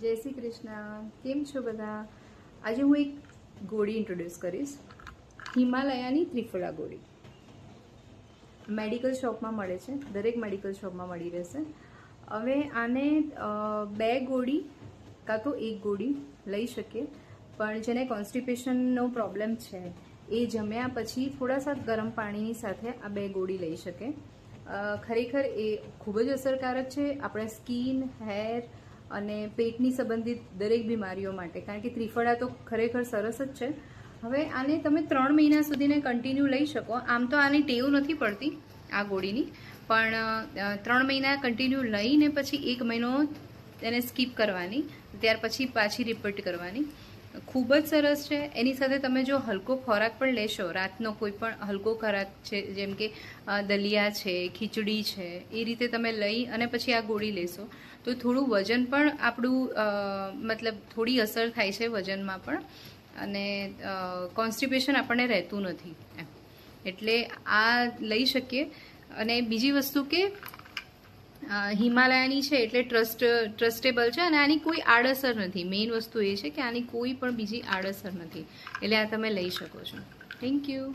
જય શ્રી કૃષ્ણ. કેમ છો બધા? આજે હું એક ગોળી ઇન્ટ્રોડ્યુસ કરીશ. હિમાલયાની ત્રિફળા ગોળી. મેડિકલ શોપમાં મળે છે. દરેક મેડિકલ શોપમાં મળી રહેશે. હવે આને બે ગોળી કાં તો એક ગોળી લઈ શકીએ. પણ જેને કોન્સ્ટિપેશનનો પ્રોબ્લેમ છે, એ જમ્યા પછી થોડા સા ગરમ પાણીની સાથે આ બે ગોળી લઈ શકે. ખરેખર એ ખૂબ જ અસરકારક છે. આપણા સ્કિન હેર અને પેટની સંબંધિત દરેક બીમારીઓ માટે. કારણ કે ત્રિફળા તો ખરેખર સરસ જ છે. હવે આને તમે ત્રણ મહિના સુધીને કન્ટિન્યુ લઈ શકો. આમ તો આની ટેવ નથી પડતી, આ ગોળીની. પણ ત્રણ મહિના કન્ટિન્યુ લઈને પછી એક મહિનો તેને સ્કીપ કરવાની. ત્યાર પછી પાછી રિપીટ કરવાની. ખૂબ જ સરસ છે. એની સાથે તમે જો હલકો ખોરાક પણ લેશો, રાતનો કોઈ પણ હલકો ખોરાક છે, જેમ કે દલિયા છે, ખીચડી છે, એ રીતે તમે લઈ અને પછી આ ગોળી લેશો. તો થોડું વજન પણ આપણું મતલબ થોડી અસર થાય છે વજનમાં પણ અને કોન્સ્ટિપેશન આપણને રહેતું નથી એમ. એટલે આ લઈ શકીએ. અને બીજી વસ્તુ કે હિમાલયાની છે એટલે ટ્રસ્ટ, ટ્રસ્ટેબલ છે અને આની કોઈ આડઅસર નથી. મેઇન વસ્તુ એ છે કે આની કોઈ પણ બીજી આડઅસર નથી. એટલે આ તમે લઈ શકો છો. Thank you